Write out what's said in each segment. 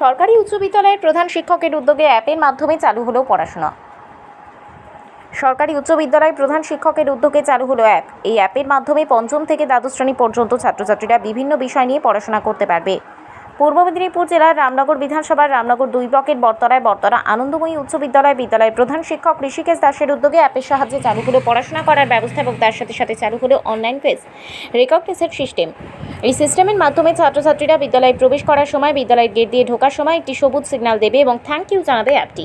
সরকারি উচ্চ বিদ্যালয়ের প্রধান শিক্ষকের উদ্যোগে অ্যাপের মাধ্যমে চালু হলো পড়াশোনা। সরকারি উচ্চ বিদ্যালয়ের প্রধান শিক্ষকের উদ্যোগে চালু হলো অ্যাপ। এই অ্যাপের মাধ্যমে পঞ্চম থেকে দ্বাদশ শ্রেণি পর্যন্ত ছাত্রছাত্রীরা বিভিন্ন বিষয় নিয়ে পড়াশোনা করতে পারবে। পূর্ব মেদিনীপুর জেলার রামনগর বিধানসভার রামনগর দুই ব্লকের বর্তরায় বর্তরা আনন্দময়ী উচ্চ বিদ্যালয় বিদ্যালয়ের প্রধান শিক্ষক ঋষিকেশ দাসের উদ্যোগে অ্যাপের সাহায্যে চালু হলো পড়াশোনা করার ব্যবস্থা এবং তার সাথে সাথে চালু হলো অনলাইন ফেস রেকগনিসের সিস্টেম এই সিস্টেমের মাধ্যমে ছাত্রছাত্রীরা বিদ্যালয়ে প্রবেশ করার সময় বিদ্যালয়ের গেট দিয়ে ঢোকার সময় একটি সবুজ সিগন্যাল দেবে এবং থ্যাংক ইউ জানাবে অ্যাপটি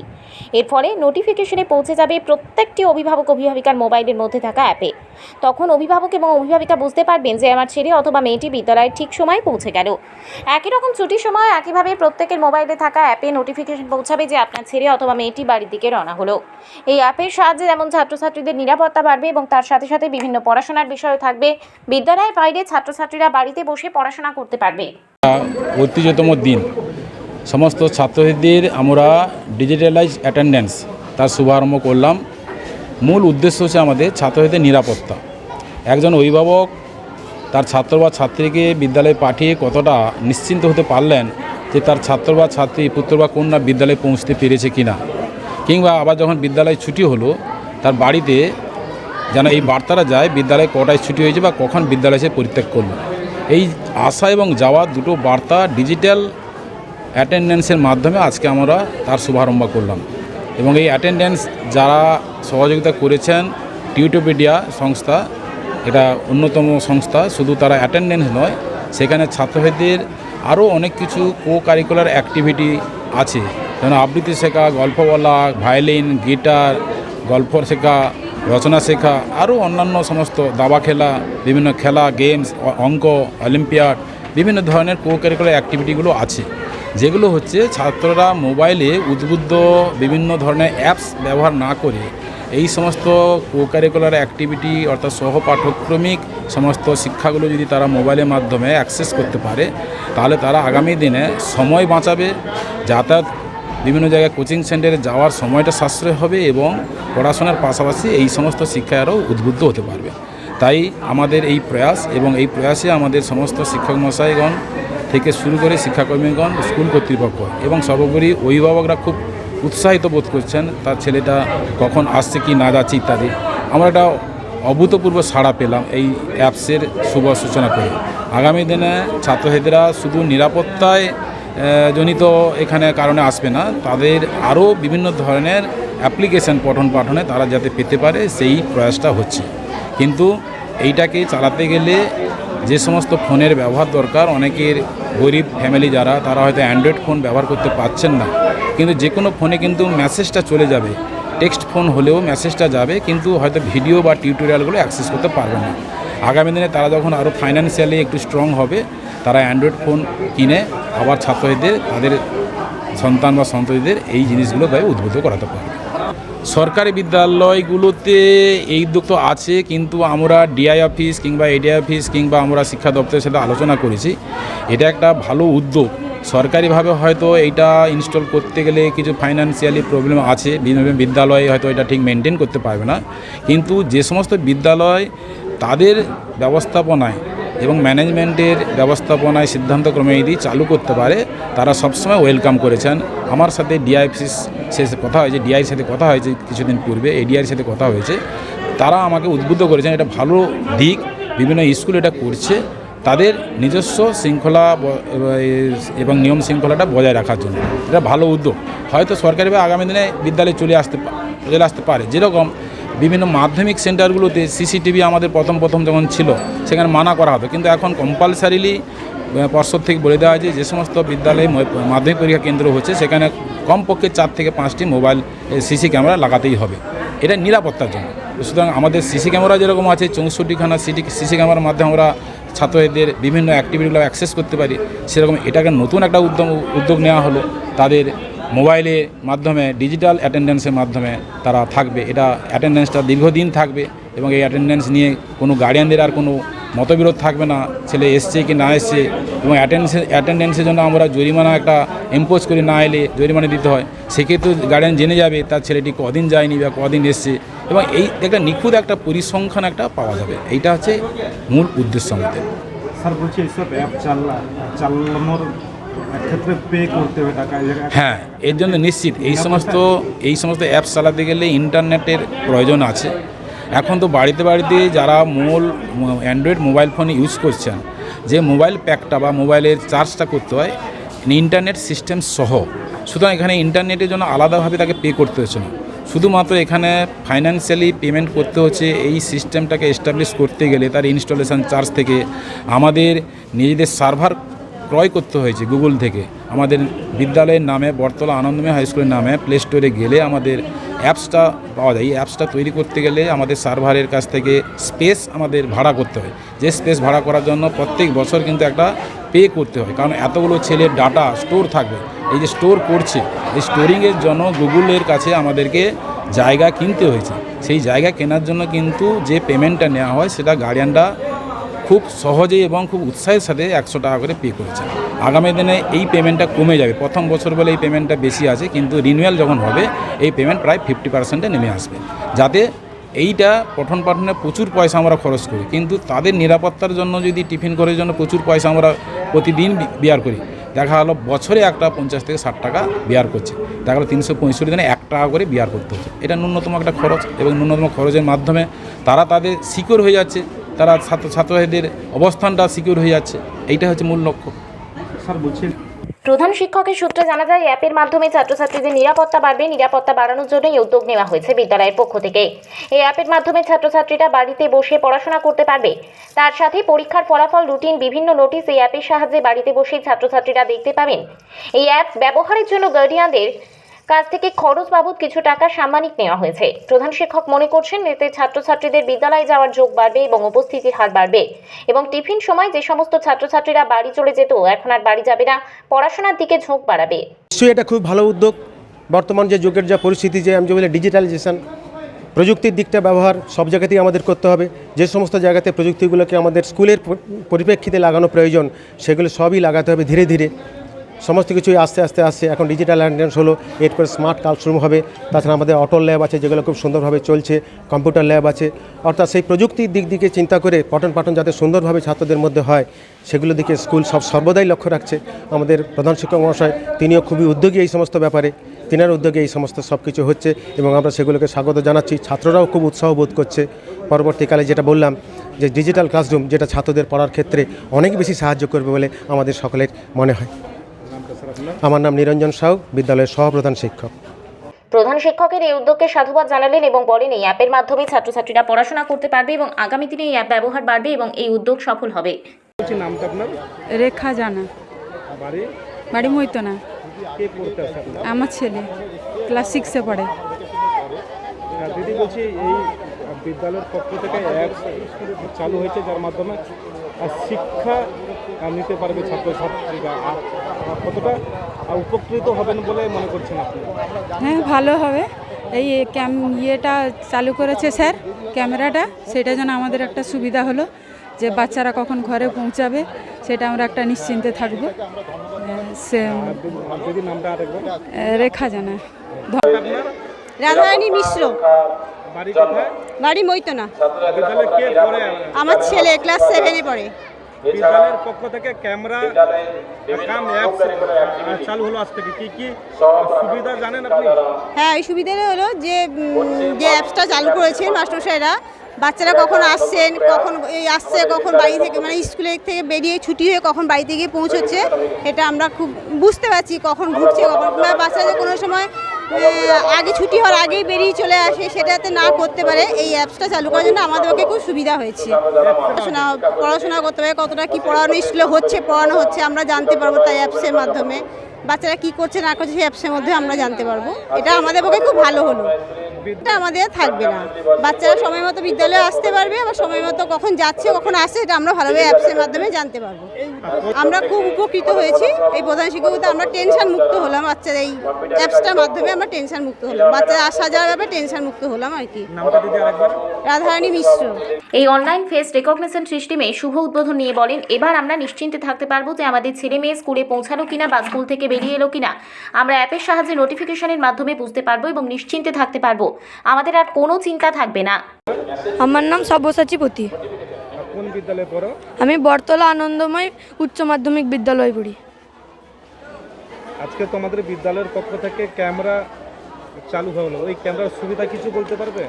এর ফলে নোটিফিকেশনে পৌঁছে যাবে প্রত্যেকটি অভিভাবক, অভিভাবিকার মোবাইলের মধ্যে থাকা অ্যাপে তখন অভিভাবক এবং অভিভাবিকা বুঝতে পারবেন যে, আমার ছেলে অথবা মেয়েটি বিদ্যালয়ে ঠিক সময় পৌঁছে গেল। একই রকম ছুটির সময় একইভাবে প্রত্যেকের মোবাইলে থাকা অ্যাপে নোটিফিকেশন পৌঁছাবে যে আপনার ছেলে অথবা মেয়েটি বাড়ির দিকে রওনা হলো। এই অ্যাপের সাহায্যে যেমন ছাত্রছাত্রীদের নিরাপত্তা বাড়বে এবং তার সাথে সাথে বিভিন্ন পড়াশোনার বিষয়ও থাকবে। বিদ্যালয়ের বাইরে ছাত্রছাত্রীরা বাড়িতে বসে পড়াশোনা করতে পারবে। ঐতিহ্যতম দিন। সমস্ত ছাত্রছাত্রীদের আমরা ডিজিটালাইজ অ্যাটেন্ডেন্স তার শুভারম্ভ করলাম। মূল উদ্দেশ্য হচ্ছে আমাদের ছাত্রছাত্রীদের নিরাপত্তা। একজন অভিভাবক তার ছাত্র বা ছাত্রীকে বিদ্যালয়ে পাঠিয়ে কতটা নিশ্চিন্ত হতে পারলেন যে তার ছাত্র বা ছাত্রী, পুত্র বা কন্যা বিদ্যালয়ে পৌঁছতে পেরেছে কিনা? কিংবা আবার যখন বিদ্যালয় ছুটি হলো, তার বাড়িতে যেন এই বার্তাটা যায়, বিদ্যালয়ে কটায় ছুটি হয়েছে বা কখন বিদ্যালয় সে পরিত্যাগ করল? এই আসা এবং যাওয়া দুটো বার্তা ডিজিটাল অ্যাটেন্ডেন্সের মাধ্যমে আজকে আমরা তার শুভারম্ভ করলাম। এবং এই অ্যাটেন্ডেন্স যারা সহযোগিতা করেছেন, টিউটোপিডিয়া সংস্থা এটা অন্যতম সংস্থা, শুধু তারা অ্যাটেন্ডেন্স নয়, সেখানে ছাত্রছাত্রীদের আরও অনেক কিছু কো কারিকুলার অ্যাক্টিভিটি আছে। যেমন আবৃত্তি শেখা, গল্প বলা ভায়োলিন গিটার গল্প শেখা, রচনা শেখা, আরও অন্যান্য সমস্ত দাবা খেলা, বিভিন্ন খেলা গেমস অঙ্ক অলিম্পিয়াড বিভিন্ন ধরনের কো কারিকুলার অ্যাক্টিভিটিগুলো আছে। যেগুলো হচ্ছে ছাত্ররা মোবাইলে উদ্বুদ্ধ বিভিন্ন ধরনের অ্যাপস ব্যবহার না করে এই সমস্ত কো কারিকুলার অ্যাক্টিভিটি অর্থাৎ সহপাঠক্রমিক সমস্ত শিক্ষাগুলো যদি তারা মোবাইলের মাধ্যমে অ্যাক্সেস করতে পারে, তাহলে তারা আগামী দিনে সময় বাঁচাবে, যাতায়াত বিভিন্ন জায়গায় কোচিং সেন্টারে যাওয়ার সময়টা সাশ্রয় হবে এবং পড়াশোনার পাশাপাশি এই সমস্ত শিক্ষায় আরও উদ্বুদ্ধ হতে পারবে। তাই আমাদের এই প্রয়াস এবং এই প্রয়াসে আমাদের সমস্ত শিক্ষক মশাইগণ থেকে শুরু করে শিক্ষাকর্মীগণ, স্কুল কর্তৃপক্ষ এবং সর্বোপরি অভিভাবকরা খুব উৎসাহিত বোধ করছেন, তার ছেলেটা কখন আসছে কি না যাচ্ছে ইত্যাদি। আমরা একটা অভূতপূর্ব সাড়া পেলাম এই অ্যাপসের শুভ সূচনা করে। আগামী দিনে ছাত্রছাত্রীরা শুধু নিরাপত্তায় জনিত এখানে কারণে আসবে না, তাদের আরও বিভিন্ন ধরনের অ্যাপ্লিকেশন পঠন পাঠনে তারা যাতে পেতে পারে সেই প্রয়াসটা হচ্ছে। কিন্তু এইটাকে চালাতে গেলে যে সমস্ত ফোনের ব্যবহার দরকার, অনেকের গরিব ফ্যামিলি যারা, তারা হয়তো অ্যান্ড্রয়েড ফোন ব্যবহার করতে পারছেন না। কিন্তু যে কোনো ফোনে কিন্তু মেসেজটা চলে যাবে। টেক্সট ফোন হলেও মেসেজটা যাবে, কিন্তু হয়তো ভিডিও বা টিউটোরিয়ালগুলো অ্যাক্সেস করতে পারবে না। আগামী দিনে তারা যখন আরও ফাইন্যান্সিয়ালি একটু স্ট্রং হবে, তারা অ্যান্ড্রয়েড ফোন কিনে আবার ছাত্রীদের, তাদের সন্তান বা সন্ততিদের এই জিনিসগুলো গায়ে উদ্বুদ্ধ করাতে পারবে। সরকারি বিদ্যালয়গুলোতে এই উদ্যোগ তো আছে, কিন্তু আমরা ডিআই অফিস কিংবা এডিআই অফিস কিংবা আমরা শিক্ষা দপ্তরের সাথে আলোচনা করেছি। এটা একটা ভালো উদ্যোগ। সরকারিভাবে হয়তো এইটা ইনস্টল করতে গেলে কিছু ফাইন্যান্সিয়ালি প্রবলেম আছে। বিভিন্ন বিদ্যালয়ে হয়তো এটা ঠিক মেনটেন করতে পারবে না। কিন্তু যে সমস্ত বিদ্যালয় তাদের ব্যবস্থাপনায় এবং ম্যানেজমেন্টের ব্যবস্থাপনায় সিদ্ধান্তক্রমে যদি চালু করতে পারে, তারা সবসময় ওয়েলকাম করেছেন। আমার সাথে ডিআইএফসিস সে কথা হয়েছে ডিআইয়ের সাথে কথা হয়েছে কিছুদিন পূর্বে এডিআইয়ের সাথে কথা হয়েছে। তারা আমাকে উদ্বুদ্ধ করেছেন এটা ভালো দিক। বিভিন্ন স্কুল এটা করছে। তাদের নিজস্ব শৃঙ্খলা এবং নিয়ম শৃঙ্খলাটা বজায় রাখার জন্য। এটা ভালো উদ্যোগ। হয়তো সরকারিভাবে আগামী দিনে বিদ্যালয়ে চলে আসতে চলে আসতে পারে। যেরকম বিভিন্ন মাধ্যমিক সেন্টারগুলোতে সিসিটিভি আমাদের প্রথম প্রথম যখন ছিল, সেখানে মানা করা হতো। কিন্তু এখন কম্পালসারিলি পর্ষদ থেকে বলে দেওয়া হয়েছে যে সমস্ত বিদ্যালয়ে মাধ্যমিক পরীক্ষা কেন্দ্র হচ্ছে, সেখানে কমপক্ষে চার থেকে পাঁচটি মোবাইল সিসি ক্যামেরা লাগাতেই হবে। এটা নিরাপত্তার জন্য। সুতরাং আমাদের সিসি ক্যামেরা যেরকম আছে, চৌষট্টিখানা সিটি সিসি ক্যামেরার মাধ্যমে আমরা ছাত্রদের বিভিন্ন অ্যাক্টিভিটিগুলো অ্যাক্সেস করতে পারি। সেরকম এটাকে নতুন একটা উদ্যম, উদ্যোগ নেওয়া হলো। তাদের মোবাইলের মাধ্যমে ডিজিটাল অ্যাটেন্ডেন্সের মাধ্যমে তারা থাকবে। এটা অ্যাটেন্ডেন্সটা দীর্ঘদিন থাকবে এবং এই অ্যাটেন্ডেন্স নিয়ে কোনো গার্ডিয়ানদের আর কোনো মতবিরোধ থাকবে না ছেলে এসছে কি না এসছে এবং অ্যাটেন্ডেন্স অ্যাটেন্ডেন্সের জন্য আমরা জরিমানা একটা ইম্পোজ করে না এলে জরিমানা দিতে হয় সেক্ষেত্রে গার্ডিয়ান জেনে যাবে তার ছেলেটি কদিন যায়নি বা কদিন এসছে এবং এই একটা নিখুঁত একটা পরিসংখ্যান একটা পাওয়া যাবে এইটা হচ্ছে মূল উদ্দেশ্য আমাদের। স্যার বলছি এইসব অ্যাপ চালা চালানোর ক্ষেত্রে পে করতে হবে টাকা হ্যাঁ এর জন্য নিশ্চিত এই সমস্ত এই সমস্ত অ্যাপস চালাতে গেলে ইন্টারনেটের প্রয়োজন আছে। এখন তো বাড়িতে বাড়িতে যারা মূল অ্যান্ড্রয়েড মোবাইল ফোন ইউজ করছেন, যে মোবাইল প্যাকটা বা মোবাইলের চার্জটা করতে হয় ইন্টারনেট সিস্টেম সহ, সুতরাং এখানে ইন্টারনেটের জন্য আলাদাভাবে তাকে পে করতে হচ্ছে না। শুধুমাত্র এখানে ফাইন্যান্সিয়ালি পেমেন্ট করতে হচ্ছে, এই সিস্টেমটাকে এস্টাবলিশ করতে গেলে তার ইনস্টলেশন চার্জ থেকে আমাদের নিজেদের সার্ভার ক্রয় করতে হয়েছে গুগল থেকে। আমাদের বিদ্যালয়ের নামে, বটতলা আনন্দময় হাই স্কুলের নামে প্লে স্টোরে গেলে আমাদের অ্যাপসটা পাওয়া যায়। এই অ্যাপসটা তৈরি করতে গেলে আমাদের সার্ভারের কাছ থেকে স্পেস আমাদের ভাড়া করতে হয়। যে স্পেস ভাড়া করার জন্য প্রত্যেক বছর কিন্তু একটা পে করতে হয়। কারণ এতগুলো ছেলের ডাটা স্টোর থাকবে। এই যে স্টোর করছে, এই স্টোরিংয়ের জন্য গুগলের কাছে আমাদেরকে জায়গা কিনতে হয়েছে। সেই জায়গা কেনার জন্য কিন্তু যে পেমেন্টটা নেওয়া হয়, সেটা গার্ডিয়ানরা খুব সহজেই এবং খুব উৎসাহের সাথে একশো টাকা করে পে করেছে আগামী দিনে এই পেমেন্টটা কমে যাবে। প্রথম বছর বলে এই পেমেন্টটা বেশি আছে, কিন্তু রিনিউয়াল যখন হবে, এই পেমেন্ট প্রায় ফিফটি পার্সেন্টে নেমে আসবে। যাতে এইটা পঠন পাঠনে প্রচুর পয়সা আমরা খরচ করি, কিন্তু তাদের নিরাপত্তার জন্য যদি টিফিন করার জন্য প্রচুর পয়সা আমরা প্রতিদিন বিয়ার করি, দেখা গেলো বছরে একটা পঞ্চাশ থেকে ষাট টাকা বিয়ার করছে, দেখা গেলো তিনশো পঁয়ষট্টি দিনে এক টাকা করে বিয়ার করতে হচ্ছে। এটা ন্যূনতম একটা খরচ এবং ন্যূনতম খরচের মাধ্যমে তারা তাদের সিকিউর হয়ে যাচ্ছে। তারা ছাত্র ছাত্রীদের অবস্থানটা সিকিউর হয়ে যাচ্ছে। এইটা হচ্ছে মূল লক্ষ্য। স্যার বলছেন প্রধান শিক্ষকের সূত্রে জানা যায় অ্যাপের মাধ্যমে ছাত্রছাত্রীদের নিরাপত্তা বাড়বে। নিরাপত্তা বাড়ানোর জন্য এই উদ্যোগ নেওয়া হয়েছে বিদ্যালয়ের পক্ষ থেকে। এই অ্যাপের মাধ্যমে ছাত্রছাত্রীরা বাড়িতে বসে পড়াশোনা করতে পারবে। তার সাথে পরীক্ষার ফলাফল রুটিন বিভিন্ন নোটিশ এই অ্যাপের সাহায্যে বাড়িতে বসেই ছাত্রছাত্রীরা দেখতে পাবেন। এই অ্যাপ ব্যবহারের জন্য গার্ডিয়ানদের কাছ থেকে খরচ বাবদ কিছু টাকা সাম্মানিক নেওয়া হয়েছে। প্রধান শিক্ষক মনে করছেন, এতে ছাত্রছাত্রীদের বিদ্যালয়ে যাওয়ার যোগ বাড়বে এবং উপস্থিতির হার বাড়বে। এবং টিফিন সময় যে সমস্ত ছাত্রছাত্রীরা বাড়ি চলে যেত, এখন আর বাড়ি যাবে না। পড়াশোনার দিকে ঝোঁক বাড়াবে। নিশ্চয়ই এটা খুব ভালো উদ্যোগ। বর্তমান যে যুগের যা পরিস্থিতি, যে আমি যে বলি ডিজিটালাইজেশন প্রযুক্তির দিকটা ব্যবহার সব জায়গাতেই আমাদের করতে হবে। যে সমস্ত জায়গাতে প্রযুক্তিগুলোকে আমাদের স্কুলের পরিপ্রেক্ষিতে লাগানো প্রয়োজন, সেগুলো সবই লাগাতে হবে ধীরে ধীরে। সমস্ত কিছুই আস্তে আস্তে আসছে। এখন ডিজিটাল অ্যাটেন্ডেন্স হলো এরপর স্মার্ট ক্লাসরুম হবে। তাছাড়া আমাদের অটো ল্যাব আছে, যেগুলো খুব সুন্দরভাবে চলছে কম্পিউটার ল্যাব আছে। অর্থাৎ সেই প্রযুক্তির দিক দিকে চিন্তা করে পঠন পাঠন যাতে সুন্দরভাবে ছাত্রদের মধ্যে হয়, সেগুলো দিকে স্কুল সব সর্বদাই লক্ষ্য রাখছে। আমাদের প্রধান শিক্ষক মহাশয়, তিনিও খুবই উদ্যোগী এই সমস্ত ব্যাপারে। তিনার উদ্যোগে এই সমস্ত সব কিছু হচ্ছে এবং আমরা সেগুলোকে স্বাগত জানাচ্ছি। ছাত্ররাও খুব উৎসাহ বোধ করছে। পরবর্তীকালে যেটা বললাম যে ডিজিটাল ক্লাসরুম যেটা ছাত্রদের পড়ার ক্ষেত্রে অনেক বেশি সাহায্য করবে বলে আমাদের সকলের মনে হয়। আমার নাম নিরঞ্জন সাউ বিদ্যালয়ের সহপ্রধান শিক্ষক। প্রধান শিক্ষকের এই উদ্যোগকে সাধুবাদ জানালেন এবং বলেন এই অ্যাপের মাধ্যমে ছাত্রছাত্রীরা পড়াশোনা করতে পারবে এবং আগামী দিনে এই অ্যাপ ব্যবহার বাড়বে এবং এই উদ্যোগ সফল হবে। নামটা আপনার? রেখা জানা। বাড়ি? বাড়ি আমার ছেলে ক্লাস সিক্সে পড়ে। দিদি বলছি এই বিদ্যালয়ের পক্ষ থেকে অ্যাপ চালু হয়েছে যার মাধ্যমে শিক্ষা নিতে পারবে ছাত্রছাত্রীরা। আর আর কতটা উপকৃত হবেন বলে মনে করছেন আপনি? হ্যাঁ ভালো হবে। এই ক্যাম ইয়েটা চালু করেছে স্যার ক্যামেরাটা। সেটা যেন আমাদের একটা সুবিধা হলো যে বাচ্চারা কখন ঘরে পৌঁছাবে সেটা আমরা একটা নিশ্চিন্তে থাকব। সে রেখা জানা রাধারানী মিশ্র। বাড়ি কোথায়? বাড়ি মৈতনা। বিদ্যালয়ে কে পড়ে? আমার ছেলে ক্লাস সেভেনে পড়ে। বিদ্যালয়ের পক্ষ থেকে ক্যামেরা কাম অ্যাপস চালু হলো আজ থেকে। কি কি সুবিধা জানেন আপনি? হ্যাঁ এই সুবিধাটা হলো যে যে অ্যাপসটা চালু করেছেন মাস্টারমশাইরা। বাচ্চারা কখন আসছেন কখন এই আসছে কখন বাড়ি থেকে মানে স্কুলে থেকে বেরিয়ে ছুটি হয়ে কখন বাড়িতে গিয়ে পৌঁছচ্ছে এটা আমরা খুব বুঝতে পারছি কখন ঘুরছে কখন বাচ্চাদের কোনো সময় আগে ছুটি হওয়ার আগেই বেরিয়ে চলে আসে, সেটাতে না করতে পারে। এই অ্যাপসটা চালু করার জন্য আমাদেরকে খুব সুবিধা হয়েছে। পড়াশোনা পড়াশোনা করতে পারে কতটা কী পড়ানো স্কুলে হচ্ছে, পড়ানো হচ্ছে, আমরা জানতে পারব তাই অ্যাপসের মাধ্যমে। বাচ্চারা কি করছে, না করছে, সেই অ্যাপসের মধ্যে আমরা জানতে পারব। এটা আমাদের পক্ষে খুব ভালো হলো। এটা আমাদের আর থাকবে না। বাচ্চারা সময় মতো বিদ্যালয়ে আসতে পারবে আবার সময় মতো কখন যাচ্ছে কখন আসছে এটা আমরা ভালোভাবে অ্যাপসের মাধ্যমে জানতে পারব। আমরা খুব উপকৃত হয়েছি। এই প্রধান শিক্ষকতা আমরা টেনশন মুক্ত হলাম বাচ্চাদের এই অ্যাপসটার মাধ্যমে আমরা টেনশন মুক্ত হলাম। বাচ্চারা আসা যাওয়ার ব্যাপারে টেনশন মুক্ত হলাম আর কি। নামটা দিদি আরেকবার। রাধারানী মিশ্র। এই অনলাইন ফেস রেকগনিশন সিস্টেমে শুভ উদ্বোধন নিয়ে বলেন এবার আমরা নিশ্চিন্তে থাকতে পারব যে আমাদের ছেলে মেয়ে স্কুলে পৌঁছালো কিনা বা স্কুল থেকে বেরিয়ে এলো কিনা। আমরা অ্যাপের সাহায্যে নোটিফিকেশনের মাধ্যমে বুঝতে পারব এবং নিশ্চিন্তে থাকতে পারব। আমাদের আর কোনো চিন্তা থাকবে না। আমার নাম সব্যসাচী পতি কোন বিদ্যালয়ে পড়ো? আমি বটতলা আনন্দময় উচ্চ মাধ্যমিক বিদ্যালয় পড়ি। আজকে তোমাদের বিদ্যালয়ের পক্ষ থেকে ক্যামেরা চালু হলো। ওই ক্যামেরার সুবিধা কিছু বলতে পারবে?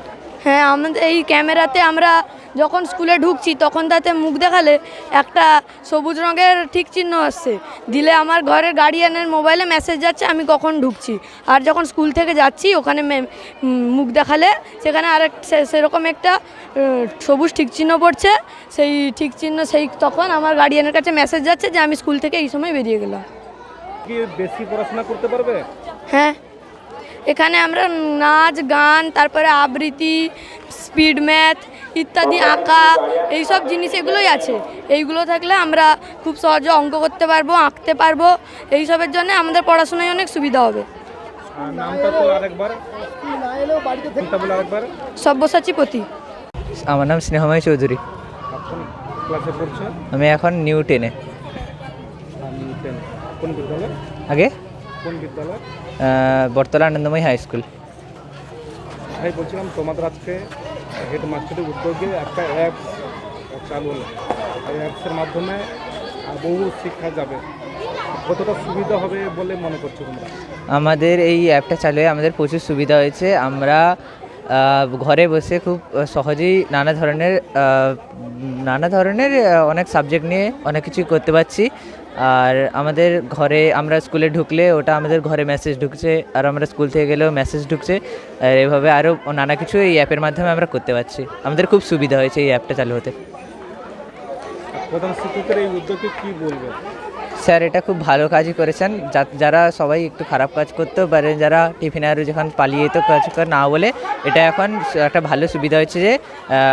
হ্যাঁ আমাদের এই ক্যামেরাতে আমরা যখন স্কুলে ঢুকছি তখন তাতে মুখ দেখালে একটা সবুজ রঙের ঠিক চিহ্ন আসছে। দিলে আমার ঘরের গার্ডিয়ানের মোবাইলে মেসেজ যাচ্ছে আমি কখন ঢুকছি। আর যখন স্কুল থেকে যাচ্ছি ওখানে মুখ দেখালে সেখানে আরেক সে- সেরকম একটা সবুজ ঠিক চিহ্ন পড়ছে। সেই ঠিক চিহ্ন সেই তখন আমার গার্ডিয়ানের কাছে মেসেজ যাচ্ছে যে আমি স্কুল থেকে এই সময় বেরিয়ে গেলাম। কি বেশি পড়াশোনা করতে পারবে? হ্যাঁ। এখানে আমরা নাচ গান তারপরে আবৃত্তি স্পিড ম্যাথ ইত্যাদি আঁকা এইসব জিনিস এগুলোই আছে। এইগুলো থাকলে আমরা খুব সহজে অঙ্ক করতে পারব আঁকতে পারব। এইসবের জন্য আমাদের পড়াশোনায় অনেক সুবিধা হবে। আর নামটা তো আরেকবার। নামটা বলে আরেকবার। সব্যসাচী পতি আমার নাম স্নেহময় চৌধুরী। এখন ক্লাসে পড়ছো? আমি এখন নিউ টেনে। আমি টেন। কোন বিদ্যালয়? আগে? কোন বিদ্যালয়? আহ, বটতলা আনন্দময়ী হাই স্কুল ভাই বলছিলাম তোমাদের আজকে হেডমাস্টারের উদ্যোগে একটা অ্যাপ চালু হলো। এই অ্যাপসের মাধ্যমে বহু শিক্ষা যাবে। কতটা সুবিধা হবে বলে মনে করছ তোমরা? আমাদের এই অ্যাপটা চালু হয়ে আমাদের প্রচুর সুবিধা হয়েছে। আমরা ঘরে বসে খুব সহজেই নানা ধরনের নানা ধরনের অনেক সাবজেক্ট নিয়ে অনেক কিছু করতে পারছি। আর আমাদের ঘরে আমরা স্কুলে ঢুকলে ওটা আমাদের ঘরে মেসেজ ঢুকছে আর আমরা স্কুল থেকে গেলেও মেসেজ ঢুকছে আর এভাবে আরও নানা কিছু এই অ্যাপের মাধ্যমে আমরা করতে পারছি। আমাদের খুব সুবিধা হয়েছে এই অ্যাপটা চালু হতে। প্রধান শিক্ষকের এই উদ্যোগে কি বলবে স্যার এটা খুব ভালো কাজই করেছেন। যা- যারা সবাই একটু খারাপ কাজ করতেও পারে যারা টিফিন আর যখন পালিয়ে যেত কাজ কর না বলে এটা এখন একটা ভালো সুবিধা হচ্ছে যে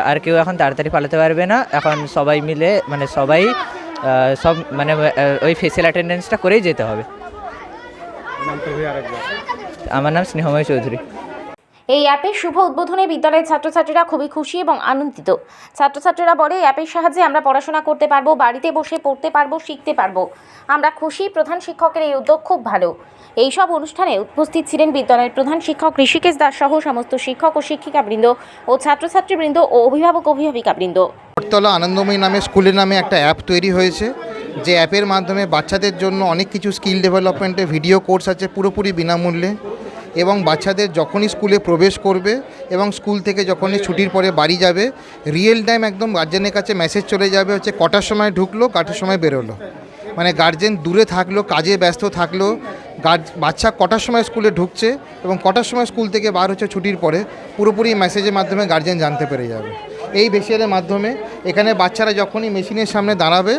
আর কেউ এখন তাড়াতাড়ি পালাতে পারবে না। এখন সবাই মিলে মানে সবাই সব মানে ওই ফেসিয়াল অ্যাটেন্ডেন্সটা করেই যেতে হবে। আমার নাম স্নেহময় চৌধুরী। এই অ্যাপের শুভ উদ্বোধনে বিদ্যালয়ের ছাত্রছাত্রীরা খুবই খুশি এবং আনন্দিত। ছাত্রছাত্রীরা বলে, অ্যাপের সাহায্যে আমরা পড়াশোনা করতে পারব, বাড়িতে বসে পড়তে পারব, শিখতে পারব। আমরা খুশি, প্রধান শিক্ষকের এই উদ্যোগ খুব ভালো। এই সব অনুষ্ঠানে উপস্থিত ছিলেন বিদ্যালয়ের প্রধান শিক্ষক ঋষিকেশ দাস সহ সমস্ত শিক্ষক ও শিক্ষিকাবৃন্দ ও ছাত্রছাত্রীবৃন্দ ও অভিভাবক অভিভাবিকাবৃন্দ। বটতলা আনন্দময়ী নামে স্কুলের নামে একটা অ্যাপ তৈরি হয়েছে। যে অ্যাপের মাধ্যমে বাচ্চাদের জন্য অনেক কিছু স্কিল ডেভেলপমেন্টের ভিডিও কোর্স আছে পুরোপুরি বিনামূল্যে। এবং বাচ্চাদের যখনই স্কুলে প্রবেশ করবে এবং স্কুল থেকে যখনই ছুটির পরে বাড়ি যাবে রিয়েল টাইম একদম গার্জেনের কাছে মেসেজ চলে যাবে হচ্ছে কটার সময় ঢুকলো, কটার সময় বেরোলো। মানে গার্জেন দূরে থাকল, কাজে ব্যস্ত থাকল বাচ্চা কটার সময় স্কুলে ঢুকছে এবং কটার সময় স্কুল থেকে বার হচ্ছে ছুটির পরে পুরোপুরি মেসেজের মাধ্যমে গার্জেন জানতে পেরে যাবে। এই বেসিয়ারের মাধ্যমে এখানে বাচ্চারা যখনই মেশিনের সামনে দাঁড়াবে,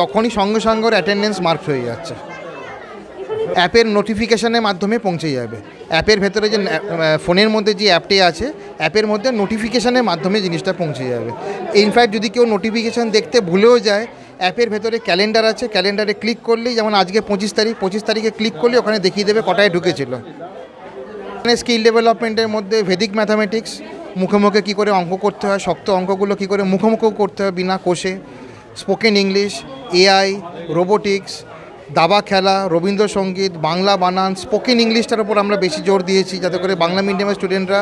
তখনই সঙ্গে সঙ্গে অ্যাটেন্ডেন্স মার্ক হয়ে যাচ্ছে। অ্যাপের নোটিফিকেশনের মাধ্যমে পৌঁছে যাবে। অ্যাপের ভেতরে যে ফোনের মধ্যে যে অ্যাপটি আছে, অ্যাপের মধ্যে নোটিফিকেশনের মাধ্যমে জিনিসটা পৌঁছে যাবে। ইনফ্যাক্ট যদি কেউ নোটিফিকেশান দেখতে ভুলেও যায়, অ্যাপের ভেতরে ক্যালেন্ডার আছে ক্যালেন্ডারে ক্লিক করলেই যেমন আজকে পঁচিশ তারিখ, পঁচিশ তারিখে ক্লিক করলে ওখানে দেখিয়ে দেবে কটায় ঢুকেছিল। এখানে স্কিল ডেভেলপমেন্টের মধ্যে ভেদিক ম্যাথামেটিক্স মুখে মুখে কী করে অঙ্ক করতে হয়, শক্ত অঙ্কগুলো কী করে মুখোমুখিও করতে হয় বিনা কোষে। স্পোকেন ইংলিশ এআই রোবোটিক্স দাবা খেলা, রবীন্দ্রসঙ্গীত, বাংলা বানান স্পোকেন ইংলিশটার উপর আমরা বেশি জোর দিয়েছি যাতে করে বাংলা মিডিয়ামের স্টুডেন্টরা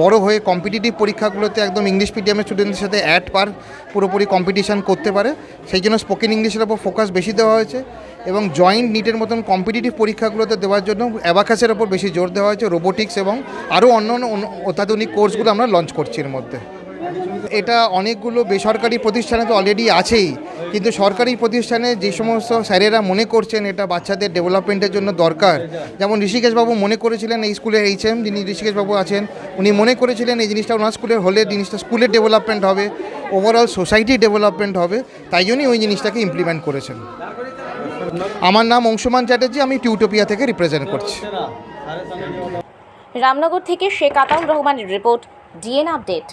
বড় হয়ে কম্পিটিটিভ পরীক্ষাগুলোতে একদম ইংলিশ মিডিয়ামের স্টুডেন্টদের সাথে অ্যাড পার পুরোপুরি কম্পিটিশান করতে পারে। সেই জন্য স্পোকেন ইংলিশের উপর ফোকাস বেশি দেওয়া হয়েছে এবং জয়েন্ট নিটের মতন কম্পিটিটিভ পরীক্ষাগুলোতে দেওয়ার জন্য অ্যাবাকাসের ওপর বেশি জোর দেওয়া হয়েছে রোবোটিক্স এবং আরও অন্য অন্য অত্যাধুনিক কোর্সগুলো আমরা লঞ্চ করছি এর মধ্যে। এটা অনেকগুলো বেসরকারি প্রতিষ্ঠানে তো অলরেডি আছেই। কিন্তু সরকারি প্রতিষ্ঠানে যে সমস্ত স্যারেরা মনে করছেন এটা বাচ্চাদের ডেভেলপমেন্টের জন্য দরকার, যেমন ঋষিকেশবাবু মনে করেছিলেন এই স্কুলের এইচএম, যিনি ঋষিকেশবাবু আছেন, উনি মনে করেছিলেন এই জিনিসটা ওনার স্কুলের হলে জিনিসটা স্কুলের ডেভেলপমেন্ট হবে ওভারঅল সোসাইটি ডেভেলপমেন্ট হবে, তাই জন্যই ওই জিনিসটাকে ইমপ্লিমেন্ট করেছেন। আমার নাম অংশুমান চ্যাটার্জি, আমি টিউটোপিয়া থেকে রিপ্রেজেন্ট করছি। রামনগর থেকে শেখ আতাউর রহমানের রিপোর্ট ডিএন আপডেট